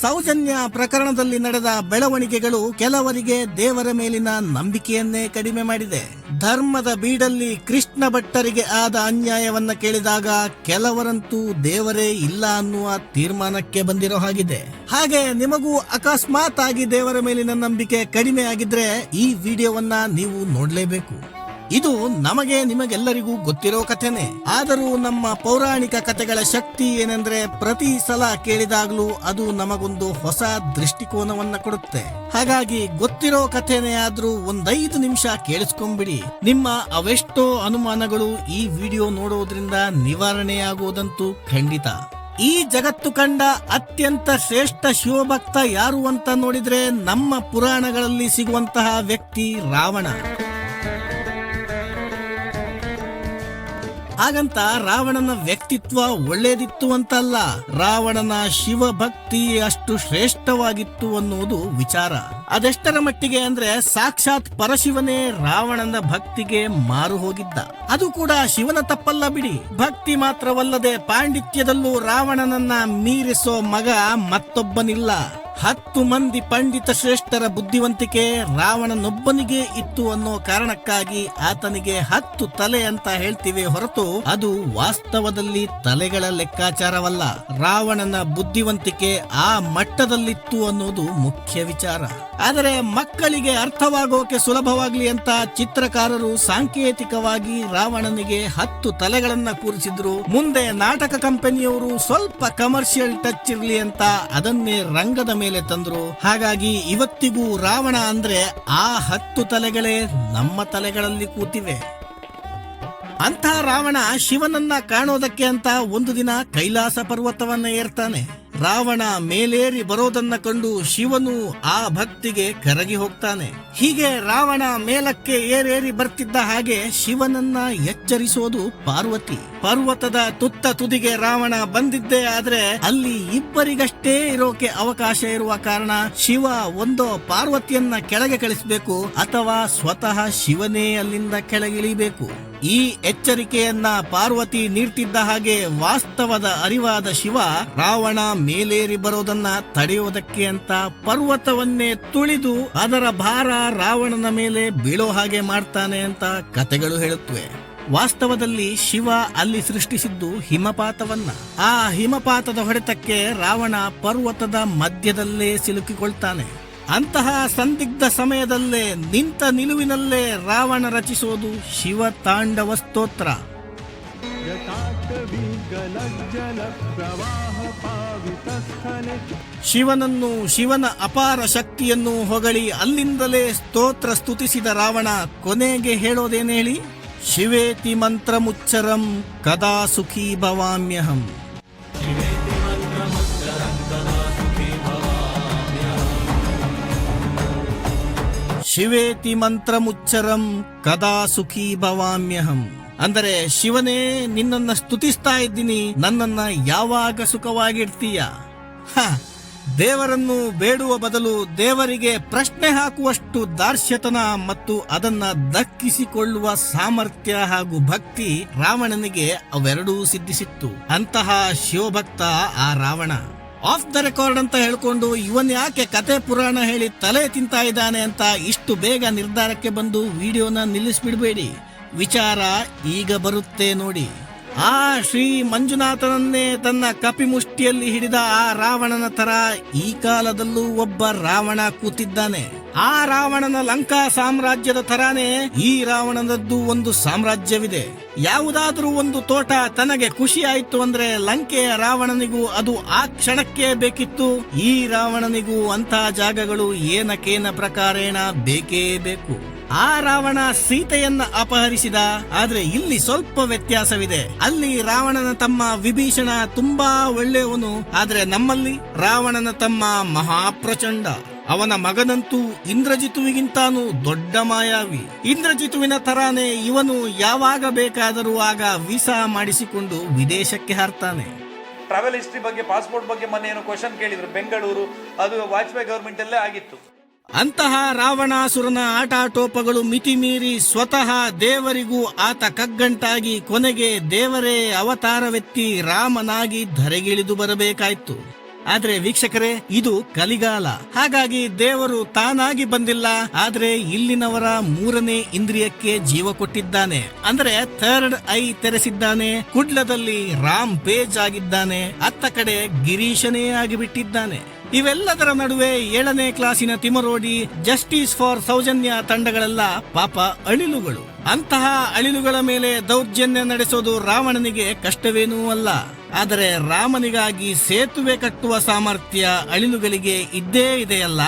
ಸೌಜನ್ಯ ಪ್ರಕರಣದಲ್ಲಿ ನಡೆದ ಬೆಳವಣಿಗೆಗಳು ಕೆಲವರಿಗೆ ದೇವರ ಮೇಲಿನ ನಂಬಿಕೆಯನ್ನೇ ಕಡಿಮೆ ಮಾಡಿದೆ. ಧರ್ಮದ ಬೀಡಲ್ಲಿ ಕೃಷ್ಣ ಭಟ್ಟರಿಗೆ ಆದ ಅನ್ಯಾಯವನ್ನ ಕೇಳಿದಾಗ ಕೆಲವರಂತೂ ದೇವರೇ ಇಲ್ಲ ಅನ್ನುವ ತೀರ್ಮಾನಕ್ಕೆ ಬಂದಿರೋ ಹಾಗಿದೆ. ಹಾಗೆ ನಿಮಗೂ ಅಕಸ್ಮಾತ್ ಆಗಿ ದೇವರ ಮೇಲಿನ ನಂಬಿಕೆ ಕಡಿಮೆ ಆಗಿದ್ರೆ ಈ ವಿಡಿಯೋವನ್ನ ನೀವು ನೋಡ್ಲೇಬೇಕು. ಇದು ನಮಗೆ ನಿಮಗೆಲ್ಲರಿಗೂ ಗೊತ್ತಿರೋ ಕಥೆನೆ. ಆದರೂ ನಮ್ಮ ಪೌರಾಣಿಕ ಕಥೆಗಳ ಶಕ್ತಿ ಏನೆಂದ್ರೆ ಪ್ರತಿ ಸಲ ಕೇಳಿದಾಗಲೂ ಅದು ನಮಗೊಂದು ಹೊಸ ದೃಷ್ಟಿಕೋನವನ್ನ ಕೊಡುತ್ತೆ. ಹಾಗಾಗಿ ಗೊತ್ತಿರೋ ಕಥೆನೇ ಆದ್ರೂ ಒಂದೈದು ನಿಮಿಷ ಕೇಳಿಸ್ಕೊಂಬಿಡಿ. ನಿಮ್ಮ ಅವೆಷ್ಟೋ ಅನುಮಾನಗಳು ಈ ವಿಡಿಯೋ ನೋಡೋದ್ರಿಂದ ನಿವಾರಣೆಯಾಗುವುದಂತೂ ಖಂಡಿತ. ಈ ಜಗತ್ತು ಕಂಡ ಅತ್ಯಂತ ಶ್ರೇಷ್ಠ ಶಿವಭಕ್ತ ಯಾರು ಅಂತ ನೋಡಿದ್ರೆ ನಮ್ಮ ಪುರಾಣಗಳಲ್ಲಿ ಸಿಗುವಂತಹ ವ್ಯಕ್ತಿ ರಾವಣ. ಹಾಗಂತ ರಾವಣನ ವ್ಯಕ್ತಿತ್ವ ಒಳ್ಳೇದಿತ್ತು ಅಂತಲ್ಲ. ರಾವಣನ ಶಿವಭಕ್ತಿ ಅಷ್ಟು ಶ್ರೇಷ್ಠವಾಗಿತ್ತು ಅನ್ನುವುದು ವಿಚಾರ. ಅದೆಷ್ಟರ ಮಟ್ಟಿಗೆ ಅಂದ್ರೆ ಸಾಕ್ಷಾತ್ ಪರಶಿವನೇ ರಾವಣನ ಭಕ್ತಿಗೆ ಮಾರು ಹೋಗಿದ್ದ. ಅದು ಕೂಡ ಶಿವನ ತಪ್ಪಲ್ಲ ಬಿಡಿ. ಭಕ್ತಿ ಮಾತ್ರವಲ್ಲದೆ ಪಾಂಡಿತ್ಯದಲ್ಲೂ ರಾವಣನನ್ನ ಮೀರಿಸೋ ಮಗ ಮತ್ತೊಬ್ಬನಿಲ್ಲ. ಹತ್ತು ಮಂದಿ ಪಂಡಿತ ಶ್ರೇಷ್ಠರ ಬುದ್ಧಿವಂತಿಕೆ ರಾವಣನೊಬ್ಬನಿಗೆ ಇತ್ತು ಅನ್ನೋ ಕಾರಣಕ್ಕಾಗಿ ಆತನಿಗೆ ಹತ್ತು ತಲೆ ಅಂತ ಹೇಳ್ತೀವಿ ಹೊರತು ಅದು ವಾಸ್ತವದಲ್ಲಿ ತಲೆಗಳ ಲೆಕ್ಕಾಚಾರವಲ್ಲ. ರಾವಣನ ಬುದ್ಧಿವಂತಿಕೆ ಆ ಮಟ್ಟದಲ್ಲಿತ್ತು ಅನ್ನೋದು ಮುಖ್ಯ ವಿಚಾರ. ಆದರೆ ಮಕ್ಕಳಿಗೆ ಅರ್ಥವಾಗೋಕೆ ಸುಲಭವಾಗ್ಲಿ ಅಂತ ಚಿತ್ರಕಾರರು ಸಾಂಕೇತಿಕವಾಗಿ ರಾವಣನಿಗೆ ಹತ್ತು ತಲೆಗಳನ್ನ ಕೂರಿಸಿದ್ರು. ಮುಂದೆ ನಾಟಕ ಕಂಪನಿಯವರು ಸ್ವಲ್ಪ ಕಮರ್ಷಿಯಲ್ ಟಚ್ ಇರ್ಲಿ ಅಂತ ಅದನ್ನೇ ರಂಗದ ಮೇಲೆ ತಂದ್ರು. ಹಾಗಾಗಿ ಇವತ್ತಿಗೂ ರಾವಣ ಅಂದ್ರೆ ಆ ಹತ್ತು ತಲೆಗಳೇ ನಮ್ಮ ತಲೆಗಳಲ್ಲಿ ಕೂತಿವೆ. ಅಂಥ ರಾವಣ ಶಿವನನ್ನ ಕಾಣೋದಕ್ಕೆ ಅಂತ ಒಂದು ದಿನ ಕೈಲಾಸ ಪರ್ವತವನ್ನ ಏರ್ತಾನೆ. ರಾವಣ ಮೇಲೇರಿ ಬರೋದನ್ನ ಕಂಡು ಶಿವನು ಆ ಭಕ್ತಿಗೆ ಕರಗಿ ಹೋಗ್ತಾನೆ. ಹೀಗೆ ರಾವಣ ಮೇಲಕ್ಕೆ ಏರೇರಿ ಬರ್ತಿದ್ದ ಹಾಗೆ ಶಿವನನ್ನ ಎಚ್ಚರಿಸೋದು ಪಾರ್ವತಿ. ಪರ್ವತದ ತುತ್ತ ತುದಿಗೆ ರಾವಣ ಬಂದಿದ್ದೇ ಆದ್ರೆ ಅಲ್ಲಿ ಇಬ್ಬರಿಗಷ್ಟೇ ಇರೋಕೆ ಅವಕಾಶ ಇರುವ ಕಾರಣ ಶಿವ ಒಂದೋ ಪಾರ್ವತಿಯನ್ನ ಕೆಳಗೆ ಕಳಿಸಬೇಕು ಅಥವಾ ಸ್ವತಃ ಶಿವನೇ ಅಲ್ಲಿಂದ ಕೆಳಗಿಳಿಬೇಕು. ಈ ಎಚ್ಚರಿಕೆಯನ್ನ ಪಾರ್ವತಿ ನೀಡ್ತಿದ್ದ ಹಾಗೆ ವಾಸ್ತವದ ಅರಿವಾದ ಶಿವ ರಾವಣ ಮೇಲೇರಿ ಬರೋದನ್ನ ತಡೆಯುವುದಕ್ಕೆ ಅಂತ ಪರ್ವತವನ್ನೇ ತುಳಿದು ಅದರ ಭಾರ ರಾವಣನ ಮೇಲೆ ಬೀಳೋ ಹಾಗೆ ಮಾಡ್ತಾನೆ ಅಂತ ಕತೆಗಳು ಹೇಳುತ್ತವೆ. ವಾಸ್ತವದಲ್ಲಿ ಶಿವ ಅಲ್ಲಿ ಸೃಷ್ಟಿಸಿದ್ದು ಹಿಮಪಾತವನ್ನ. ಆ ಹಿಮಪಾತದ ಹೊಡೆತಕ್ಕೆ ರಾವಣ ಪರ್ವತದ ಮಧ್ಯದಲ್ಲೇ ಸಿಲುಕಿಕೊಳ್ತಾನೆ. ಅಂತಹ ಸಂದಿಗ್ಧ ಸಮಯದಲ್ಲೇ ನಿಂತ ನಿಲುವಿನಲ್ಲೇ ರಾವಣ ರಚಿಸೋದು ಶಿವ ತಾಂಡವ ಸ್ತೋತ್ರ. ಶಿವನನ್ನು, ಶಿವನ ಅಪಾರ ಶಕ್ತಿಯನ್ನು ಹೊಗಳಿ ಅಲ್ಲಿಂದಲೇ ಸ್ತೋತ್ರ ಸ್ತುತಿಸಿದ ರಾವಣ ಕೊನೆಗೆ ಹೇಳೋದೇನು ಹೇಳಿ ಶಿವೇತಿ ಮಂತ್ರ ಮುಚ್ಚರಂ ಕದಾ ಸುಖೀ ಭವಾಮ್ಯಹಂ ಶಿವೇತಿ ಮಂತ್ರ ಮುಚ್ಚರಂ ಕದಾ ಸುಖೀ ಭವಾಮ್ಯಹಂ ಅಂದರೆ, ಶಿವನೇ, ನಿನ್ನನ್ನ ಸ್ತುತಿಸ್ತಾ ಇದ್ದೀನಿ, ನನ್ನನ್ನ ಯಾವಾಗ ಸುಖವಾಗಿರ್ತೀಯ? ದೇವರನ್ನು ಬೇಡುವ ಬದಲು ದೇವರಿಗೆ ಪ್ರಶ್ನೆ ಹಾಕುವಷ್ಟು ದಾರ್ಶ್ಯತನ ಮತ್ತು ಅದನ್ನ ದಕ್ಕಿಸಿಕೊಳ್ಳುವ ಸಾಮರ್ಥ್ಯ ಹಾಗೂ ಭಕ್ತಿ ರಾವಣನಿಗೆ ಅವೆರಡೂ ಸಿದ್ಧಿಸಿತ್ತು. ಅಂತಹ ಶಿವಭಕ್ತ ಆ ರಾವಣ. ಆಫ್ ದ ರೆಕಾರ್ಡ್ ಅಂತ ಹೇಳ್ಕೊಂಡು ಇವನ್ ಯಾಕೆ ಕತೆ ಪುರಾಣ ಹೇಳಿ ತಲೆ ತಿಂತಾ ಇದ್ದಾನೆ ಅಂತ ಇಷ್ಟು ಬೇಗ ನಿರ್ಧಾರಕ್ಕೆ ಬಂದು ವಿಡಿಯೋನ ನಿಲ್ಲಿಸ್ಬಿಡ್ಬೇಡಿ. ವಿಚಾರ ಈಗ ಬರುತ್ತೆ ನೋಡಿ. ಆ ಶ್ರೀ ಮಂಜುನಾಥನನ್ನೇ ತನ್ನ ಕಪಿಮುಷ್ಟಿಯಲ್ಲಿ ಹಿಡಿದ ಆ ರಾವಣನ ತರ ಈ ಕಾಲದಲ್ಲೂ ಒಬ್ಬ ರಾವಣ ಕೂತಿದ್ದಾನೆ. ಆ ರಾವಣನ ಲಂಕಾ ಸಾಮ್ರಾಜ್ಯದ ತರಾನೇ ಈ ರಾವಣನದ್ದು ಒಂದು ಸಾಮ್ರಾಜ್ಯವಿದೆ. ಯಾವುದಾದ್ರೂ ಒಂದು ತೋಟ ತನಗೆ ಖುಷಿ ಆಯ್ತು ಅಂದ್ರೆ ಲಂಕೆಯ ರಾವಣನಿಗೂ ಅದು ಆ ಕ್ಷಣಕ್ಕೆ ಬೇಕಿತ್ತು. ಈ ರಾವಣನಿಗೂ ಅಂತ ಜಾಗಗಳು ಏನಕೇನ ಪ್ರಕಾರೇಣ ಬೇಕೇ ಬೇಕು. ಆ ರಾವಣ ಸೀತೆಯನ್ನ ಅಪಹರಿಸಿದ, ಆದ್ರೆ ಇಲ್ಲಿ ಸ್ವಲ್ಪ ವ್ಯತ್ಯಾಸವಿದೆ. ಅಲ್ಲಿ ರಾವಣನ ತಮ್ಮ ವಿಭೀಷಣ ತುಂಬಾ ಒಳ್ಳೆಯವನು, ಆದ್ರೆ ನಮ್ಮಲ್ಲಿ ರಾವಣನ ತಮ್ಮ ಮಹಾಪ್ರಚಂಡ. ಅವನ ಮಗನಂತೂ ಇಂದ್ರಜಿತುವಿಗಿಂತಾನೂ ದೊಡ್ಡ ಮಾಯಾವಿ. ಇಂದ್ರಜಿತುವಿನ ತರಾನೇ ಇವನು ಯಾವಾಗ ಬೇಕಾದರೂ ಆಗ ವೀಸಾ ಮಾಡಿಸಿಕೊಂಡು ವಿದೇಶಕ್ಕೆ ಹಾರ್ತಾನೆ. ಟ್ರಾವೆಲ್ ಹಿಸ್ಟ್ರಿ ಬಗ್ಗೆ ಪಾಸ್ಪೋರ್ಟ್ ಬಗ್ಗೆ ಮೊನ್ನೆ ಏನೋ ಕ್ವಶನ್ ಕೇಳಿದ್ರು. ಬೆಂಗಳೂರು, ಅದು ವಾಜಪೇಯಿ ಗವರ್ಮೆಂಟ್ ಅಲ್ಲೇ ಆಗಿತ್ತು. ಅಂತಹ ರಾವಣಾಸುರನ ಆಟಾಟೋಪಗಳು ಮಿತಿಮೀರಿ ಸ್ವತಃ ದೇವರಿಗೂ ಆತ ಕಗ್ಗಂಟಾಗಿ ಕೊನೆಗೆ ದೇವರೇ ಅವತಾರವೆತ್ತಿ ರಾಮನಾಗಿ ಧರೆಗಿಳಿದು ಬರಬೇಕಾಯ್ತು. ಆದ್ರೆ ವೀಕ್ಷಕರೇ, ಇದು ಕಲಿಗಾಲ. ಹಾಗಾಗಿ ದೇವರು ತಾನಾಗಿ ಬಂದಿಲ್ಲ, ಆದ್ರೆ ಇಲ್ಲಿನವರ ಮೂರನೇ ಇಂದ್ರಿಯಕ್ಕೆ ಜೀವ ಕೊಟ್ಟಿದ್ದಾನೆ. ಅಂದ್ರೆ ಥರ್ಡ್ ಐ ತೆರೆಸಿದ್ದಾನೆ, ಕುಡ್ಲದಲ್ಲಿ ರಾಮ್ ಪೇಜ್ ಆಗಿದ್ದಾನೆ, ಅತ್ತ ಕಡೆ ಗಿರೀಶನೇ ಆಗಿಬಿಟ್ಟಿದ್ದಾನೆ. ಇವೆಲ್ಲದರ ನಡುವೆ ಏಳನೇ ಕ್ಲಾಸಿನ ತಿಮರೋಡಿ ಜಸ್ಟಿಸ್ ಫಾರ್ ಸೌಜನ್ಯ ತಂಡಗಳೆಲ್ಲ ಪಾಪ ಅಳಿಲುಗಳು. ಅಂತಹ ಅಳಿಲುಗಳ ಮೇಲೆ ದೌರ್ಜನ್ಯ ನಡೆಸೋದು ರಾವಣನಿಗೆ ಕಷ್ಟವೇನೂ ಅಲ್ಲ. ಆದರೆ ರಾಮನಿಗಾಗಿ ಸೇತುವೆ ಕಟ್ಟುವ ಸಾಮರ್ಥ್ಯ ಅಳಿಲುಗಳಿಗೆ ಇದ್ದೇ ಇದೆಯಲ್ಲ?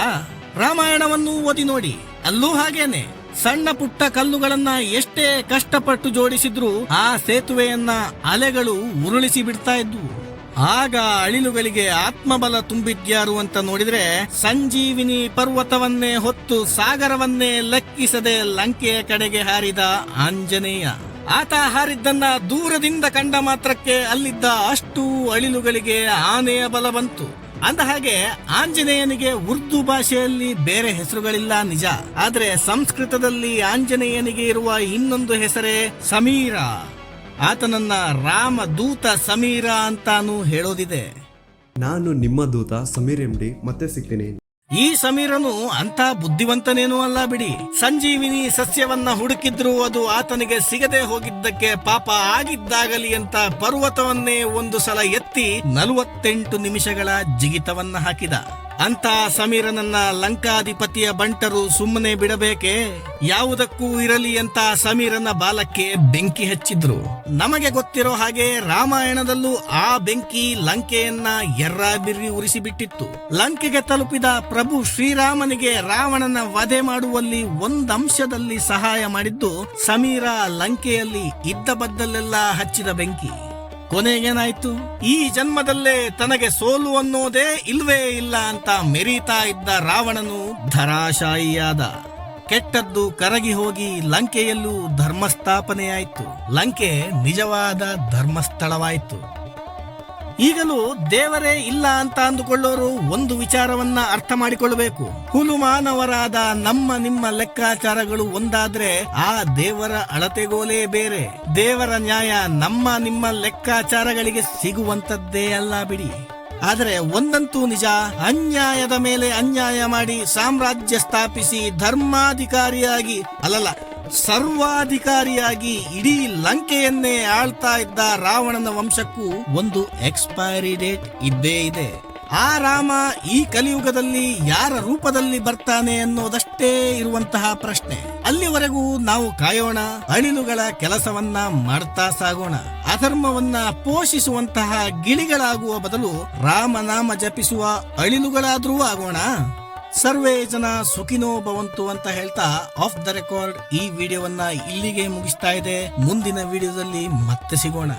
ರಾಮಾಯಣವನ್ನು ಓದಿ ನೋಡಿ. ಅಲ್ಲೂ ಹಾಗೇನೆ. ಸಣ್ಣ ಪುಟ್ಟ ಕಲ್ಲುಗಳನ್ನ ಎಷ್ಟೇ ಕಷ್ಟಪಟ್ಟು ಜೋಡಿಸಿದ್ರು ಆ ಸೇತುವೆಯನ್ನ ಅಲೆಗಳು ಉರುಳಿಸಿ ಬಿಡ್ತಾ ಇದ್ವು. ಆಗ ಅಳಿಲುಗಳಿಗೆ ಆತ್ಮಬಲ ತುಂಬಿದ್ಯಾರು ಅಂತ ನೋಡಿದ್ರೆ ಸಂಜೀವಿನಿ ಪರ್ವತವನ್ನೇ ಹೊತ್ತು ಸಾಗರವನ್ನೇ ಲೆಕ್ಕಿಸದೆ ಲಂಕೆಯ ಕಡೆಗೆ ಹಾರಿದ ಆಂಜನೇಯ. ಆತ ಹಾರಿದ್ದನ್ನ ದೂರದಿಂದ ಕಂಡ ಮಾತ್ರಕ್ಕೆ ಅಲ್ಲಿದ್ದ ಅಷ್ಟು ಅಳಿಲುಗಳಿಗೆ ಆನೆಯ ಬಲ ಬಂತು. ಅಂದ ಹಾಗೆ ಆಂಜನೇಯನಿಗೆ ಉರ್ದು ಭಾಷೆಯಲ್ಲಿ ಬೇರೆ ಹೆಸರುಗಳಿಲ್ಲ ನಿಜ. ಆದ್ರೆ ಸಂಸ್ಕೃತದಲ್ಲಿ ಆಂಜನೇಯನಿಗೆ ಇರುವ ಇನ್ನೊಂದು ಹೆಸರೇ ಸಮೀರ. ಆತನನ್ನ ರಾಮ ದೂತ ಸಮೀರ ಅಂತಾನು ಹೇಳೋದಿದೆ. ನಾನು ನಿಮ್ಮ ದೂತ ಸಮೀರ್ ಎಂ ಡಿ ಮತ್ತೆ ಸಿಗ್ತೀನಿ. ಈ ಸಮೀರನು ಅಂತ ಬುದ್ಧಿವಂತನೇನೂ ಅಲ್ಲ ಬಿಡಿ. ಸಂಜೀವಿನಿ ಸಸ್ಯವನ್ನ ಹುಡುಕಿದ್ರು ಅದು ಆತನಿಗೆ ಸಿಗದೆ ಹೋಗಿದ್ದಕ್ಕೆ ಪಾಪ ಆಗಿದ್ದಾಗಲಿ ಅಂತ ಪರ್ವತವನ್ನೇ ಒಂದು ಸಲ ಎತ್ತಿ ನಲವತ್ತೆಂಟು ನಿಮಿಷಗಳ ಜಿಗಿತವನ್ನ ಹಾಕಿದ. ಅಂತ ಸಮೀರನನ್ನ ಲಂಕಾಧಿಪತಿಯ ಬಂಟರು ಸುಮ್ಮನೆ ಬಿಡಬೇಕೆ? ಯಾವುದಕ್ಕೂ ಇರಲಿ ಅಂತ ಸಮೀರನ ಬಾಲಕ್ಕೆ ಬೆಂಕಿ ಹಚ್ಚಿದ್ರು. ನಮಗೆ ಗೊತ್ತಿರೋ ಹಾಗೆ ರಾಮಾಯಣದಲ್ಲೂ ಆ ಬೆಂಕಿ ಲಂಕೆಯನ್ನ ಎರ್ರಾಬಿರ್ರಿ ಉರಿಸಿಬಿಟ್ಟಿತ್ತು. ಲಂಕೆಗೆ ತಲುಪಿದ ಪ್ರಭು ಶ್ರೀರಾಮನಿಗೆ ರಾವಣನ ವಧೆ ಮಾಡುವಲ್ಲಿ ಒಂದಂಶದಲ್ಲಿ ಸಹಾಯ ಮಾಡಿದ್ದು ಸಮೀರ ಲಂಕೆಯಲ್ಲಿ ಇದ್ದ ಬದ್ದಲ್ಲೆಲ್ಲ ಹಚ್ಚಿದ ಬೆಂಕಿ. ಕೊನೆಗೇನಾಯ್ತು? ಈ ಜನ್ಮದಲ್ಲೇ ತನಗೆ ಸೋಲು ಅನ್ನೋದೇ ಇಲ್ವೇ ಇಲ್ಲ ಅಂತ ಮೆರೀತಾ ಇದ್ದ ರಾವಣನು ಧರಾಶಾಯಿಯಾದ. ಕೆಟ್ಟದ್ದು ಕರಗಿ ಹೋಗಿ ಲಂಕೆಯಲ್ಲೂ ಧರ್ಮಸ್ಥಾಪನೆಯಾಯಿತು. ಲಂಕೆ ನಿಜವಾದ ಧರ್ಮಸ್ಥಳವಾಯಿತು. ಈಗಲೂ ದೇವರೇ ಇಲ್ಲ ಅಂತ ಅಂದುಕೊಳ್ಳೋರು ಒಂದು ವಿಚಾರವನ್ನ ಅರ್ಥ ಮಾಡಿಕೊಳ್ಳಬೇಕು. ಹುಲುಮಾನವರಾದ ನಮ್ಮ ನಿಮ್ಮ ಲೆಕ್ಕಾಚಾರಗಳು ಒಂದಾದ್ರೆ ಆ ದೇವರ ಅಳತೆಗೋಲೇ ಬೇರೆ. ದೇವರ ನ್ಯಾಯ ನಮ್ಮ ನಿಮ್ಮ ಲೆಕ್ಕಾಚಾರಗಳಿಗೆ ಸಿಗುವಂತದ್ದೇ ಅಲ್ಲ ಬಿಡಿ. ಆದರೆ ಒಂದಂತೂ ನಿಜ, ಅನ್ಯಾಯದ ಮೇಲೆ ಅನ್ಯಾಯ ಮಾಡಿ ಸಾಮ್ರಾಜ್ಯ ಸ್ಥಾಪಿಸಿ ಧರ್ಮಾಧಿಕಾರಿಯಾಗಿ ಅಲ್ಲಲ್ಲ ಸರ್ವಾಧಿಕಾರಿಯಾಗಿ ಇಡೀ ಲಂಕೆಯನ್ನೇ ಆಳ್ತಾ ಇದ್ದ ರಾವಣನ ವಂಶಕ್ಕೂ ಒಂದು ಎಕ್ಸ್ಪೈರಿ ಡೇಟ್ ಇದ್ದೇ ಇದೆ. ಆ ರಾಮ ಈ ಕಲಿಯುಗದಲ್ಲಿ ಯಾರ ರೂಪದಲ್ಲಿ ಬರ್ತಾನೆ ಅನ್ನೋದಷ್ಟೇ ಇರುವಂತಹ ಪ್ರಶ್ನೆ. ಅಲ್ಲಿವರೆಗೂ ನಾವು ಕಾಯೋಣ, ಅಳಿಲುಗಳ ಕೆಲಸವನ್ನ ಮಾಡ್ತಾ ಸಾಗೋಣ. ಅಧರ್ಮವನ್ನ ಪೋಷಿಸುವಂತಹ ಗಿಳಿಗಳಾಗುವ ಬದಲು ರಾಮನಾಮ ಜಪಿಸುವ ಅಳಿಲುಗಳಾದ್ರೂ ಆಗೋಣ. ಸರ್ವೇ ಜನ ಸುಖಿನೋ ಭವಂತು ಅಂತ ಹೇಳ್ತಾ ಆಫ್ ದ ರೆಕಾರ್ಡ್ ಈ ವಿಡಿಯೋವನ್ನ ಇಲ್ಲಿಗೆ ಮುಗಿಸ್ತಾ ಇದೆ. ಮುಂದಿನ ವಿಡಿಯೋದಲ್ಲಿ ಮತ್ತೆ ಸಿಗೋಣ.